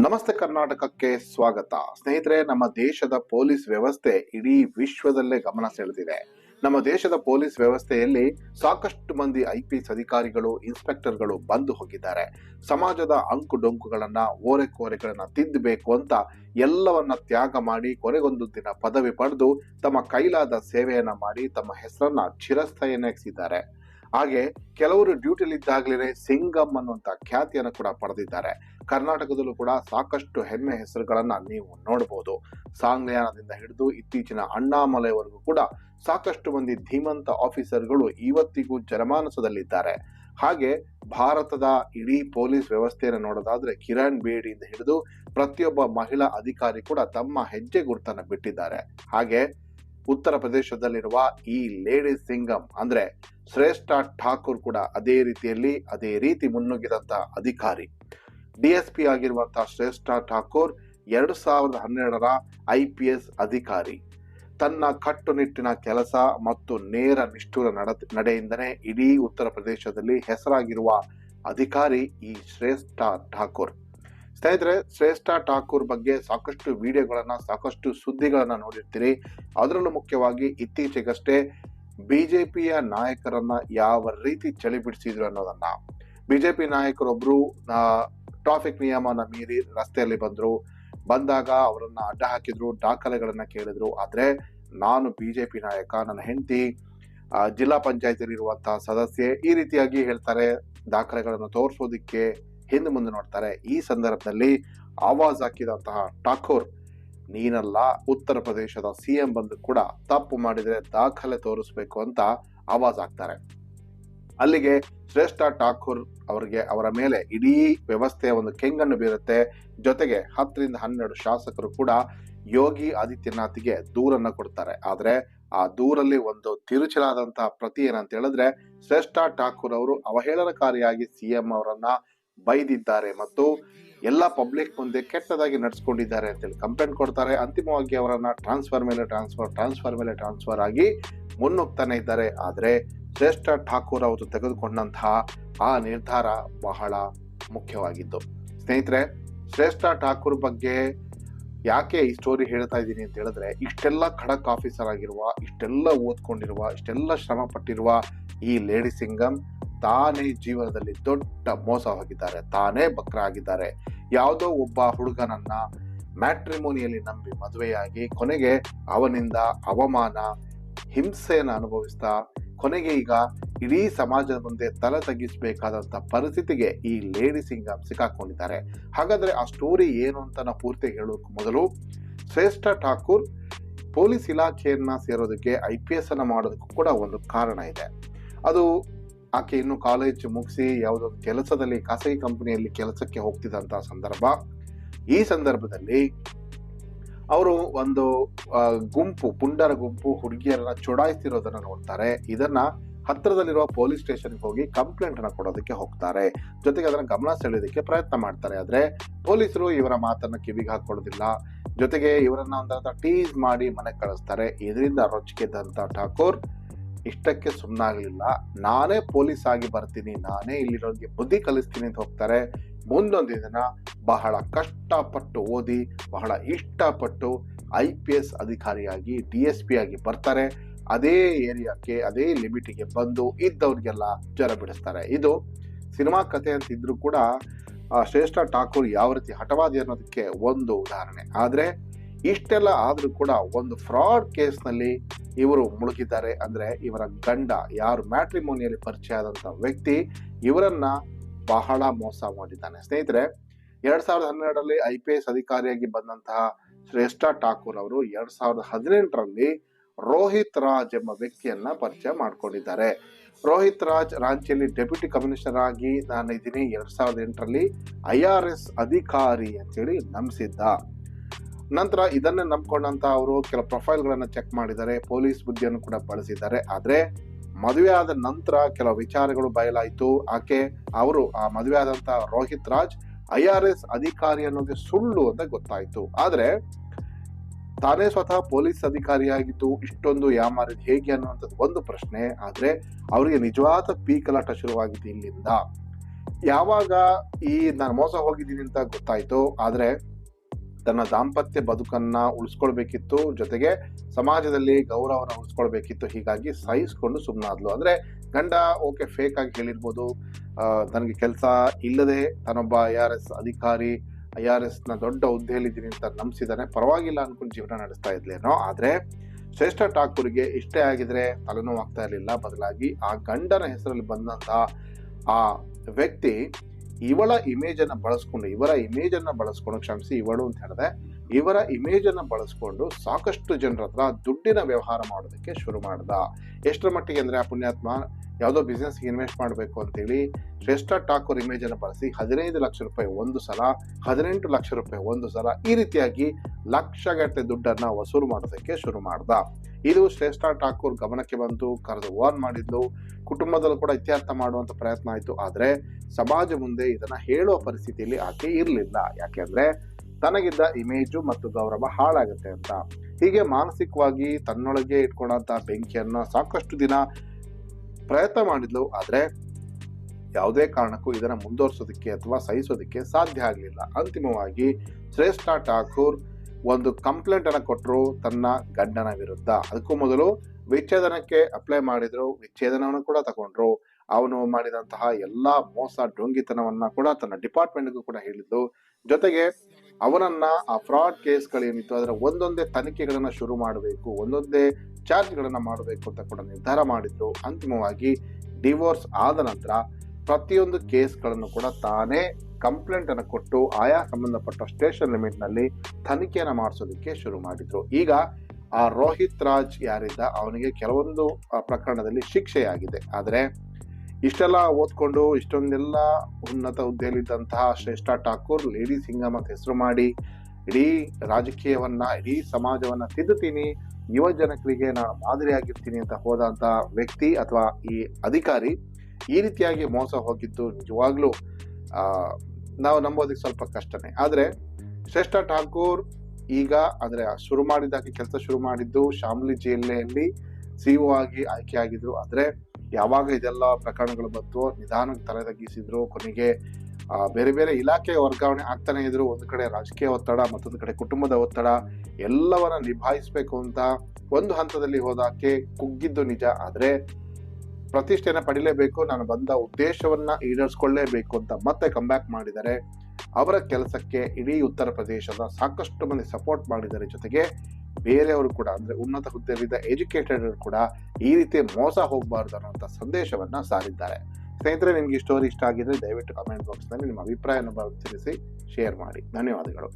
ನಮಸ್ತೆ ಕರ್ನಾಟಕಕ್ಕೆ ಸ್ವಾಗತ. ಸ್ನೇಹಿತರೆ, ನಮ್ಮ ದೇಶದ ಪೊಲೀಸ್ ವ್ಯವಸ್ಥೆ ಇಡೀ ವಿಶ್ವದಲ್ಲೇ ಗಮನ ಸೆಳೆದಿದೆ. ನಮ್ಮ ದೇಶದ ಪೊಲೀಸ್ ವ್ಯವಸ್ಥೆಯಲ್ಲಿ ಸಾಕಷ್ಟು ಮಂದಿ ಐ ಪಿ ಎಸ್ ಅಧಿಕಾರಿಗಳು, ಇನ್ಸ್ಪೆಕ್ಟರ್ಗಳು ಬಂದು ಹೋಗಿದ್ದಾರೆ. ಸಮಾಜದ ಅಂಕು ಡೊಂಕುಗಳನ್ನ ಓರೆಕೋರೆಗಳನ್ನ ತಿದ್ದಬೇಕು ಅಂತ ಎಲ್ಲವನ್ನ ತ್ಯಾಗ ಮಾಡಿ, ಕೊನೆಗೊಂದು ದಿನ ಪದವಿ ಪಡೆದು ತಮ್ಮ ಕೈಲಾದ ಸೇವೆಯನ್ನ ಮಾಡಿ, ತಮ್ಮ ಹೆಸರನ್ನ ಚಿರಸ್ಥಾಯಿಯಾಗಿಸಿದ್ದಾರೆ ಹಾಗೆ ಕೆಲವರು ಡ್ಯೂಟಿಲಿದ್ದಾಗಲೇ ಸಿಂಗಮ್ ಅನ್ನುವಂತ ಖ್ಯಾತಿಯನ್ನು ಕೂಡ ಪಡೆದಿದ್ದಾರೆ. ಕರ್ನಾಟಕದಲ್ಲೂ ಕೂಡ ಸಾಕಷ್ಟು ಹೆಮ್ಮೆ ಹೆಸರುಗಳನ್ನ ನೀವು ನೋಡಬಹುದು ಸಾಂಗ್ಲಯಾನದಿಂದ ಹಿಡಿದು ಇತ್ತೀಚಿನ ಅಣ್ಣಾಮಲೆವರೆಗೂ ಕೂಡ ಸಾಕಷ್ಟು ಮಂದಿ ಧೀಮಂತ ಆಫೀಸರ್ಗಳು ಇವತ್ತಿಗೂ ಜನಮಾನಸದಲ್ಲಿದ್ದಾರೆ. ಹಾಗೆ ಭಾರತದ ಇಡೀ ಪೊಲೀಸ್ ವ್ಯವಸ್ಥೆಯನ್ನು ನೋಡೋದಾದ್ರೆ ಕಿರಣ್ ಬೇಡಿಯಿಂದ ಹಿಡಿದು ಪ್ರತಿಯೊಬ್ಬ ಮಹಿಳಾ ಅಧಿಕಾರಿ ಕೂಡ ತಮ್ಮ ಹೆಜ್ಜೆ ಗುರುತನ್ನು ಬಿಟ್ಟಿದ್ದಾರೆ. ಹಾಗೆ ಉತ್ತರ ಪ್ರದೇಶದಲ್ಲಿರುವ ಈ ಲೇಡಿ ಸಿಂಗಮ್ ಅಂದ್ರೆ ಶ್ರೇಷ್ಠ ಠಾಕೂರ್ ಕೂಡ ಅದೇ ರೀತಿಯಲ್ಲಿ, ಅದೇ ರೀತಿ ಮುನ್ನುಗ್ಗಿದಂತ ಅಧಿಕಾರಿ. ಡಿಎಸ್ಪಿ ಆಗಿರುವಂತಹ ಶ್ರೇಷ್ಠ ಠಾಕೂರ್ ಎರಡು ಸಾವಿರದ ಹನ್ನೆರಡರ ಐ ಪಿ ಎಸ್ ಅಧಿಕಾರಿ. ತನ್ನ ಕಟ್ಟುನಿಟ್ಟಿನ ಕೆಲಸ ಮತ್ತು ನೇರ ನಿಷ್ಠುರ ನಡ ನಡೆಯಿಂದನೇ ಇಡೀ ಉತ್ತರ ಪ್ರದೇಶದಲ್ಲಿ ಹೆಸರಾಗಿರುವ ಅಧಿಕಾರಿ ಈ ಶ್ರೇಷ್ಠ ಠಾಕೂರ್. ಸ್ನೇಹಿತರೆ, ಶ್ರೇಷ್ಠ ಠಾಕೂರ್ ಬಗ್ಗೆ ಸಾಕಷ್ಟು ವಿಡಿಯೋಗಳನ್ನು, ಸಾಕಷ್ಟು ಸುದ್ದಿಗಳನ್ನು ನೋಡಿರ್ತೀರಿ. ಅದರಲ್ಲೂ ಮುಖ್ಯವಾಗಿ ಇತ್ತೀಚೆಗಷ್ಟೇ ಬಿಜೆಪಿಯ ನಾಯಕರನ್ನ ಯಾವ ರೀತಿ ಚಳಿ ಬಿಡಿಸಿದ್ರು ಅನ್ನೋದನ್ನ. ಬಿಜೆಪಿ ನಾಯಕರೊಬ್ರು ಟ್ರಾಫಿಕ್ ನಿಯಮನ ಮೀರಿ ರಸ್ತೆಯಲ್ಲಿ ಬಂದ್ರು. ಬಂದಾಗ ಅವರನ್ನು ಅಡ್ಡ ಹಾಕಿದ್ರು, ದಾಖಲೆಗಳನ್ನು ಕೇಳಿದ್ರು. ಆದರೆ ನಾನು ಬಿಜೆಪಿ ನಾಯಕ, ನನ್ನ ಹೆಂಡತಿ ಜಿಲ್ಲಾ ಪಂಚಾಯತಿಯಲ್ಲಿ ಇರುವಂತಹ ಸದಸ್ಯೆ ಈ ರೀತಿಯಾಗಿ ಹೇಳ್ತಾರೆ. ದಾಖಲೆಗಳನ್ನು ತೋರಿಸೋದಿಕ್ಕೆ ಹಿಂದೆ ಮುಂದೆ ನೋಡ್ತಾರೆ, ಈ ಸಂದರ್ಭದಲ್ಲಿ ಆವಾಜ್ ಹಾಕಿದಂತಹ ಠಾಕೂರ್, ನೀನಲ್ಲ ಉತ್ತರ ಪ್ರದೇಶದ ಸಿಎಂ ಬಂದು ಕೂಡ ತಪ್ಪು ಮಾಡಿದರೆ ದಾಖಲೆ ತೋರಿಸ್ಬೇಕು ಅಂತ ಆವಾಜ್ ಹಾಕ್ತಾರೆ. ಅಲ್ಲಿಗೆ ಶ್ರೇಷ್ಠ ಠಾಕೂರ್ ಅವರಿಗೆ ಅವರ ಮೇಲೆ ಇಡೀ ವ್ಯವಸ್ಥೆಯ ಒಂದು ಕೆಂಗನ್ನು ಬೀರುತ್ತೆ. ಜೊತೆಗೆ ಹತ್ತರಿಂದ ಹನ್ನೆರಡು ಶಾಸಕರು ಕೂಡ ಯೋಗಿ ಆದಿತ್ಯನಾಥ್ಗೆ ದೂರನ್ನ ಕೊಡ್ತಾರೆ. ಆದರೆ ಆ ದೂರಲ್ಲಿ ಒಂದು ತಿರುಚಲಾದಂತಹ ಪ್ರತಿ ಏನಂತ ಹೇಳಿದ್ರೆ ಶ್ರೇಷ್ಠ ಠಾಕೂರ್ ಅವರು ಅವಹೇಳನಕಾರಿಯಾಗಿ ಸಿಎಂ ಅವರನ್ನ ಬೈದಿದ್ದಾರೆ ಮತ್ತು ಎಲ್ಲ ಪಬ್ಲಿಕ್ ಮುಂದೆ ಕೆಟ್ಟದಾಗಿ ನಡೆಸ್ಕೊಂಡಿದ್ದಾರೆ ಅಂತೇಳಿ ಕಂಪ್ಲೇಂಟ್ ಕೊಡ್ತಾರೆ. ಅಂತಿಮವಾಗಿ ಅವರನ್ನ ಟ್ರಾನ್ಸ್ಫರ್ ಮೇಲೆ ಟ್ರಾನ್ಸ್ಫರ್ ಟ್ರಾನ್ಸ್ಫರ್ ಮೇಲೆ ಟ್ರಾನ್ಸ್ಫರ್ ಆಗಿ ಮುನ್ನುಗ್ತಾನೆ ಇದ್ದಾರೆ. ಆದರೆ ಶ್ರೇಷ್ಠ ಠಾಕೂರ್ ಅವರು ತೆಗೆದುಕೊಂಡಂತಹ ಆ ನಿರ್ಧಾರ ಬಹಳ ಮುಖ್ಯವಾಗಿದ್ದು. ಸ್ನೇಹಿತರೆ, ಶ್ರೇಷ್ಠ ಠಾಕೂರ್ ಬಗ್ಗೆ ಯಾಕೆ ಈ ಸ್ಟೋರಿ ಹೇಳ್ತಾ ಇದ್ದೀನಿ ಅಂತ ಹೇಳಿದ್ರೆ, ಇಷ್ಟೆಲ್ಲ ಖಡಕ್ ಆಫೀಸರ್ ಆಗಿರುವ, ಇಷ್ಟೆಲ್ಲ ಓದ್ಕೊಂಡಿರುವ, ಇಷ್ಟೆಲ್ಲ ಶ್ರಮ ಪಟ್ಟಿರುವ ಈ ಲೇಡಿ ಸಿಂಗಂ ತಾನೇ ಜೀವನದಲ್ಲಿ ದೊಡ್ಡ ಮೋಸ ಹೋಗಿದ್ದಾರೆ, ತಾನೇ ಬಕ್ರ ಆಗಿದ್ದಾರೆ ಯಾವುದೋ ಒಬ್ಬ ಹುಡುಗನನ್ನ ಮ್ಯಾಟ್ರಿಮೋನಿಯಲ್ಲಿ ನಂಬಿ ಮದುವೆಯಾಗಿ ಕೊನೆಗೆ ಅವನಿಂದ ಅವಮಾನ, ಹಿಂಸೆಯನ್ನು ಅನುಭವಿಸ್ತಾ, ಕೊನೆಗೆ ಈಗ ಇಡೀ ಸಮಾಜದ ಮುಂದೆ ತಲೆ ತಗ್ಗಿಸಬೇಕಾದಂಥ ಪರಿಸ್ಥಿತಿಗೆ ಈ ಲೇಡಿ ಸಿಂಗಂ ಸಿಕ್ಕಾಕೊಂಡಿದ್ದಾರೆ. ಹಾಗಾದ್ರೆ ಆ ಸ್ಟೋರಿ ಏನು ಅಂತ ನಾವು ಪೂರ್ತಿ ಹೇಳೋಕೆ ಮೊದಲು ಶ್ರೇಷ್ಠ ಠಾಕೂರ್ ಪೊಲೀಸ್ ಇಲಾಖೆಯನ್ನು ಸೇರೋದಕ್ಕೆ ಐ ಪಿ ಎಸ್ ಅನ್ನು ಮಾಡೋದಕ್ಕೂ ಕೂಡ ಒಂದು ಕಾರಣ ಇದೆ. ಅದು ಆಕೆ ಇನ್ನು ಕಾಲೇಜ್ ಮುಗಿಸಿ ಯಾವುದೋ ಕೆಲಸದಲ್ಲಿ ಖಾಸಗಿ ಕಂಪನಿಯಲ್ಲಿ ಕೆಲಸಕ್ಕೆ ಹೋಗ್ತಿದ್ದಂತಹ ಸಂದರ್ಭ. ಈ ಸಂದರ್ಭದಲ್ಲಿ ಅವರು ಒಂದು ಗುಂಪು, ಪುಂಡರ ಗುಂಪು, ಹುಡುಗಿಯರನ್ನ ಚುಡಾಯಿಸ್ತಿರೋದನ್ನ ನೋಡ್ತಾರೆ. ಇದನ್ನ ಹತ್ತಿರದಲ್ಲಿರುವ ಪೊಲೀಸ್ ಸ್ಟೇಷನ್ಗೆ ಹೋಗಿ ಕಂಪ್ಲೇಂಟ್ ಅನ್ನ ಕೊಡೋದಕ್ಕೆ ಹೋಗ್ತಾರೆ. ಜೊತೆಗೆ ಅದನ್ನ ಗಮನ ಸೆಳೆಯೋದಕ್ಕೆ ಪ್ರಯತ್ನ ಮಾಡ್ತಾರೆ. ಆದ್ರೆ ಪೊಲೀಸರು ಇವರ ಮಾತನ್ನ ಕಿವಿಗೆ ಹಾಕೊಳ್ಳೋದಿಲ್ಲ ಜೊತೆಗೆ ಇವರನ್ನ ಒಂದರ್ಥ ಟೀಸ್ ಮಾಡಿ ಮನೆಗೆ ಕಳಿಸ್ತಾರೆ. ಇದರಿಂದ ರೊಚ್ಚಿಗೆದ್ದಂತ ಠಾಕೂರ್ ಇಷ್ಟಕ್ಕೆ ಸುಮ್ಮನಾಗಲಿಲ್ಲ ನಾನೇ ಪೊಲೀಸ್ ಆಗಿ ಬರ್ತೀನಿ, ನಾನೇ ಇಲ್ಲಿರೋರಿಗೆ ಬುದ್ಧಿ ಕಲಿಸ್ತೀನಿ ಅಂತ ಹೋಗ್ತಾರೆ. ಮುಂದೊಂದು ದಿನ ಬಹಳ ಕಷ್ಟಪಟ್ಟು ಓದಿ, ಬಹಳ ಇಷ್ಟಪಟ್ಟು ಐ ಪಿ ಎಸ್ ಅಧಿಕಾರಿಯಾಗಿ, ಡಿ ಎಸ್ ಪಿ ಆಗಿ ಬರ್ತಾರೆ. ಅದೇ ಏರಿಯಾಕ್ಕೆ, ಅದೇ ಲಿಮಿಟಿಗೆ ಬಂದು ಇದ್ದವ್ರಿಗೆಲ್ಲ ಜ್ವರ ಬಿಡಿಸ್ತಾರೆ. ಇದು ಸಿನಿಮಾ ಕಥೆ ಅಂತ ಇದ್ರೂ ಕೂಡ ಶ್ರೇಷ್ಠ ಠಾಕೂರ್ ಯಾವ ರೀತಿ ಹಠವಾದಿ ಅನ್ನೋದಕ್ಕೆ ಒಂದು ಉದಾಹರಣೆ. ಆದರೆ, ಇಷ್ಟೆಲ್ಲ ಆದರೂ ಕೂಡ ಒಂದು ಫ್ರಾಡ್ ಕೇಸ್ನಲ್ಲಿ ಇವರು ಮುಳುಗಿದ್ದಾರೆ ಅಂದ್ರೆ ಇವರ ಗಂಡ, ಯಾರು ಮ್ಯಾಟ್ರಿಮೋನಿಯಲ್ಲಿ ಪರಿಚಯ ಆದಂತ ವ್ಯಕ್ತಿ, ಇವರನ್ನ ಬಹಳ ಮೋಸ ಮಾಡಿದ್ದಾನೆ. ಸ್ನೇಹಿತರೆ, ಎರಡ್ ಸಾವಿರದ ಹನ್ನೆರಡರಲ್ಲಿ ಐ ಪಿ ಎಸ್ ಅಧಿಕಾರಿಯಾಗಿ ಬಂದಂತಹ ಶ್ರೇಷ್ಠ ಠಾಕೂರ್ ಅವರು ಎರಡ್ ಸಾವಿರದ ಹದಿನೆಂಟರಲ್ಲಿ ರೋಹಿತ್ ರಾಜ್ ಎಂಬ ವ್ಯಕ್ತಿಯನ್ನ ಪರಿಚಯ ಮಾಡಿಕೊಂಡಿದ್ದಾರೆ. ರೋಹಿತ್ ರಾಜ್ ರಾಂಚಿಯಲ್ಲಿ ಡೆಪ್ಯೂಟಿ ಕಮಿಷನರ್ ಆಗಿ ನಾನು ಇದ್ದೀನಿ ಎರಡ್ ಸಾವಿರದ ಎಂಟರಲ್ಲಿ ಐ ಆರ್ ಎಸ್ ಅಧಿಕಾರಿ ಅಂತೇಳಿ ನಂಬಿಸಿದ್ದ. ನಂತರ ಇದನ್ನೇ ನಂಬ್ಕೊಂಡಂತ ಅವರು ಕೆಲ ಪ್ರೊಫೈಲ್ಗಳನ್ನು ಚೆಕ್ ಮಾಡಿದ್ದಾರೆ, ಪೊಲೀಸ್ ಬುದ್ಧಿಯನ್ನು ಕೂಡ ಬಳಸಿದ್ದಾರೆ. ಆದರೆ ಮದುವೆ ಆದ ನಂತರ ಕೆಲವು ವಿಚಾರಗಳು ಬಯಲಾಯಿತು. ಆಕೆ, ಅವರು ಆ ಮದುವೆ ಆದಂತ Rohit Raj I R S ಅಧಿಕಾರಿ ಅನ್ನೋದು ಸುಳ್ಳು ಅಂತ ಗೊತ್ತಾಯಿತು. ಆದರೆ ತಾನೇ ಸ್ವತಃ ಪೊಲೀಸ್ ಅಧಿಕಾರಿಯಾಗಿದ್ದು, ಇಷ್ಟೊಂದು ಯಾಮಾರಿದ್ ಹೇಗೆ ಅನ್ನುವಂಥದ್ದು ಒಂದು ಪ್ರಶ್ನೆ. ಆದರೆ ಅವರಿಗೆ ನಿಜವಾದ ಪೀಕಲಾಟ ಶುರುವಾಗಿದ್ದು ಇಲ್ಲಿಂದ. ಯಾವಾಗ ಈ ನಾನು ಮೋಸ ಹೋಗಿದ್ದೀನಿ ಅಂತ ಗೊತ್ತಾಯಿತು. ಆದ್ರೆ ತನ್ನ ದಾಂಪತ್ಯ ಬದುಕನ್ನ ಉಳಿಸ್ಕೊಳ್ಬೇಕಿತ್ತು. ಜೊತೆಗೆ ಸಮಾಜದಲ್ಲಿ ಗೌರವನ ಉಳಿಸ್ಕೊಳ್ಬೇಕಿತ್ತು. ಹೀಗಾಗಿ ಸಹಿಸ್ಕೊಂಡು ಸುಮ್ಮನಾದ್ಲು ಅಂದ್ರೆ ಗಂಡ ಓಕೆ ಫೇಕ್ ಆಗಿ ಹೇಳಿರ್ಬೋದು. ನನಗೆ ಕೆಲಸ ಇಲ್ಲದೆ ತಾನೊಬ್ಬ ಐ ಆರ್ ಎಸ್ ಅಧಿಕಾರಿ ಐ ಆರ್ ಎಸ್ನ ದೊಡ್ಡ ಹುದ್ದೆಯಲ್ಲಿದ್ದೀನಿ ಅಂತ ನಂಬಿಸಿದಾನೆ. ಪರವಾಗಿಲ್ಲ ಅನ್ಕೊಂಡು ಜೀವನ ನಡೆಸ್ತಾ ಇದ್ಲೇನೋ. ಆದ್ರೆ ಶ್ರೇಷ್ಠ ಠಾಕೂರ್ಗೆ ಇಷ್ಟೇ ಆಗಿದ್ರೆ ತಲೆನೋವು ಆಗ್ತಾ ಇರಲಿಲ್ಲ. ಬದಲಾಗಿ ಆ ಗಂಡನ ಹೆಸರಲ್ಲಿ ಬಂದಂತ ಆ ವ್ಯಕ್ತಿ ಇವಳ ಇಮೇಜ್ ಅನ್ನ ಬಳಸ್ಕೊಂಡು, ಇವರ ಇಮೇಜ್ ಅನ್ನ ಬಳಸ್ಕೊಂಡು ಕ್ಷಮಿಸಿ ಇವಳು ಅಂತ ಹೇಳಿದೆ, ಇವರ ಇಮೇಜ್ ಅನ್ನ ಬಳಸ್ಕೊಂಡು ಸಾಕಷ್ಟು ಜನರ ಹತ್ರ ದುಡ್ಡಿನ ವ್ಯವಹಾರ ಮಾಡೋದಕ್ಕೆ ಶುರು ಮಾಡ್ದ. ಎಷ್ಟರ ಮಟ್ಟಿಗೆ ಅಂದ್ರೆ, ಆ ಪುಣ್ಯಾತ್ಮ ಯಾವುದೋ ಬಿಸ್ನೆಸ್ ಇನ್ವೆಸ್ಟ್ ಮಾಡಬೇಕು ಅಂತೇಳಿ ಶ್ರೇಷ್ಠ ಠಾಕೂರ್ ಇಮೇಜ್ ಅನ್ನು ಬಳಸಿ ಹದಿನೈದು ಲಕ್ಷ ರೂಪಾಯಿ ಒಂದು ಸಲ, ಹದಿನೆಂಟು ಲಕ್ಷ ರೂಪಾಯಿ ಒಂದು ಸಲ ಈ ರೀತಿಯಾಗಿ ಲಕ್ಷಗಟ್ಟಲೆ ದುಡ್ಡನ್ನ ವಸೂಲು ಮಾಡೋದಕ್ಕೆ ಶುರು ಮಾಡ್ದ. ಇದು ಶ್ರೇಷ್ಠ ಠಾಕೂರ್ ಗಮನಕ್ಕೆ ಬಂತು ಕರೆದು ವಾರ್ನ್ ಮಾಡಿದ್ಲು. ಕುಟುಂಬದಲ್ಲೂ ಕೂಡ ಇತ್ಯರ್ಥ ಮಾಡುವಂತ ಪ್ರಯತ್ನ ಆಯಿತು. ಆದ್ರೆ ಸಮಾಜ ಮುಂದೆ ಇದನ್ನ ಹೇಳುವ ಪರಿಸ್ಥಿತಿಯಲ್ಲಿ ಆಕೆ ಇರಲಿಲ್ಲ. ಯಾಕೆಂದ್ರೆ ತನಗಿದ್ದ ಇಮೇಜು ಮತ್ತು ಗೌರವ ಹಾಳಾಗುತ್ತೆ ಅಂತ. ಹೀಗೆ ಮಾನಸಿಕವಾಗಿ ತನ್ನೊಳಗೆ ಇಟ್ಕೊಂಡಂತ ಬೆಂಕಿಯನ್ನ ಸಾಕಷ್ಟು ದಿನ ಪ್ರಯತ್ನ ಮಾಡಿದ್ಲು. ಆದ್ರೆ ಯಾವುದೇ ಕಾರಣಕ್ಕೂ ಇದನ್ನು ಮುಂದುವರಿಸೋದಕ್ಕೆ ಅಥವಾ ಸಹಿಸೋದಕ್ಕೆ ಸಾಧ್ಯ ಆಗಲಿಲ್ಲ. ಅಂತಿಮವಾಗಿ ಶ್ರೇಷ್ಠ ಠಾಕೂರ್ ಒಂದು ಕಂಪ್ಲೇಂಟ್ ಅನ್ನು ಕೊಟ್ಟರು ತನ್ನ ಗಂಡನ ವಿರುದ್ಧ. ಅದಕ್ಕೂ ಮೊದಲು ವಿಚ್ಛೇದನಕ್ಕೆ ಅಪ್ಲೈ ಮಾಡಿದ್ರು. ವಿಚ್ಛೇದನವನ್ನು ಕೂಡ ತಗೊಂಡ್ರು. ಅವನು ಮಾಡಿದಂತಹ ಎಲ್ಲಾ ಮೋಸ, ಡೊಂಗಿತನವನ್ನ ಕೂಡ ತನ್ನ ಡಿಪಾರ್ಟ್ಮೆಂಟ್ಗೂ ಕೂಡ ಹೇಳಿದ್ದು. ಜೊತೆಗೆ ಅವನನ್ನ ಆ ಫ್ರಾಡ್ ಕೇಸ್ಗಳೇನಿತ್ತು, ಅದರ ಒಂದೊಂದೇ ತನಿಖೆಗಳನ್ನ ಶುರು ಮಾಡಬೇಕು, ಒಂದೊಂದೇ ಚಾರ್ಜ್ಗಳನ್ನ ಮಾಡಬೇಕು ಅಂತ ಕೂಡ ನಿರ್ಧಾರ ಮಾಡಿದ್ರು. ಅಂತಿಮವಾಗಿ ಡಿವೋರ್ಸ್ ಆದ ನಂತರ ಪ್ರತಿಯೊಂದು ಕೇಸ್ಗಳನ್ನು ಕೂಡ ತಾನೇ ಕಂಪ್ಲೇಂಟ್ ಅನ್ನು ಕೊಟ್ಟು ಆಯಾ ಸಂಬಂಧಪಟ್ಟ ಸ್ಟೇಷನ್ ಲಿಮಿಟ್ನಲ್ಲಿ ತನಿಖೆಯನ್ನು ಮಾಡಿಸೋದಕ್ಕೆ ಶುರು ಮಾಡಿದ್ರು. ಈಗ ಆ ರೋಹಿತ್ ರಾಜ್ ಯಾರಿದ್ದ, ಅವನಿಗೆ ಕೆಲವೊಂದು ಪ್ರಕರಣದಲ್ಲಿ ಶಿಕ್ಷೆಯಾಗಿದೆ. ಆದ್ರೆ ಇಷ್ಟೆಲ್ಲ ಓದ್ಕೊಂಡು ಇಷ್ಟೊಂದೆಲ್ಲ ಉನ್ನತ ಹುದ್ದೆಯಲ್ಲಿದ್ದಂತಹ ಶ್ರೇಷ್ಠ ಠಾಕೂರ್, ಲೇಡಿ ಸಿಂಗಮ್ ಅಂತ ಹೆಸರು ಮಾಡಿ ಇಡೀ ರಾಜಕೀಯವನ್ನ, ಇಡೀ ಸಮಾಜವನ್ನ ತಿದ್ದುತ್ತೀನಿ, ಯುವ ಜನಕರಿಗೆ ನಾನು ಮಾದರಿಯಾಗಿರ್ತೀನಿ ಅಂತ ಹೋದಂತ ವ್ಯಕ್ತಿ ಅಥವಾ ಈ ಅಧಿಕಾರಿ ಈ ರೀತಿಯಾಗಿ ಮೋಸ ಹೋಗಿದ್ದು ನಿಜವಾಗ್ಲೂ ನಾವು ನಂಬೋದಕ್ಕೆ ಸ್ವಲ್ಪ ಕಷ್ಟನೇ. ಆದ್ರೆ ಶ್ರೇಷ್ಠ ಠಾಕೂರ್ ಈಗ ಅಂದ್ರೆ ಶುರು ಮಾಡಿದಾಗ ಕೆಲಸ ಶುರು ಮಾಡಿದ್ದು ಶಾಮ್ಲಿ ಜಿಲ್ಲೆಯಲ್ಲಿ ಸಿಇಒ ಆಗಿ ಆಯ್ಕೆ ಆಗಿದ್ರು ಆದ್ರೆ ಯಾವಾಗ ಇದೆಲ್ಲ ಪ್ರಕರಣಗಳು ಬಂತು, ನಿಧಾನಕ್ಕೆ ತಲೆ ತಗ್ಗಿಸಿದ್ರು, ಕೊನೆಗೆ ಬೇರೆ ಬೇರೆ ಇಲಾಖೆ ವರ್ಗಾವಣೆ ಆಗ್ತಾನೆ ಇದ್ರು, ಒಂದು ಕಡೆ ರಾಜಕೀಯ ಒತ್ತಡ, ಮತ್ತೊಂದು ಕಡೆ ಕುಟುಂಬದ ಒತ್ತಡ, ಎಲ್ಲವನ್ನ ನಿಭಾಯಿಸ್ಬೇಕು ಅಂತ ಒಂದು ಹಂತದಲ್ಲಿ ಹೋದಾಕೆ ಕುಗ್ಗಿದ್ದು ನಿಜ. ಆದ್ರೆ ಪ್ರತಿಷ್ಠೆನ ಪಡಿಲೇಬೇಕು, ನಾನು ಬಂದ ಉದ್ದೇಶವನ್ನ ಈಡೇರಿಸ್ಕೊಳ್ಳೇಬೇಕು ಅಂತ ಮತ್ತೆ ಕಂಬ್ಯಾಕ್ ಮಾಡಿದರೆ ಅವರ ಕೆಲಸಕ್ಕೆ ಇಡೀ ಉತ್ತರ ಪ್ರದೇಶದ ಸಾಕಷ್ಟು ಮಂದಿ ಸಪೋರ್ಟ್ ಮಾಡಿದರೆ ಜೊತೆಗೆ ಬೇರೆಯವರು ಕೂಡ ಅಂದ್ರೆ ಉನ್ನತ ಹುದ್ದೆಯಲ್ಲಿದ್ದ ಎಜುಕೇಟೆಡ್ ಕೂಡ ಈ ರೀತಿ ಮೋಸ ಹೋಗಬಾರ್ದು ಅನ್ನೋಂಥ ಸಂದೇಶವನ್ನ ಸಾರಿದ್ದಾರೆ. ಸ್ನೇಹಿತರೆ, ನಿಮ್ಗೆ ಈ ಸ್ಟೋರಿ ಇಷ್ಟ ಆಗಿದ್ರೆ ದಯವಿಟ್ಟು ಕಮೆಂಟ್ ಬಾಕ್ಸ್ನಲ್ಲಿ ನಿಮ್ಮ ಅಭಿಪ್ರಾಯವನ್ನು ತಿಳಿಸಿ ಶೇರ್ ಮಾಡಿ. ಧನ್ಯವಾದಗಳು.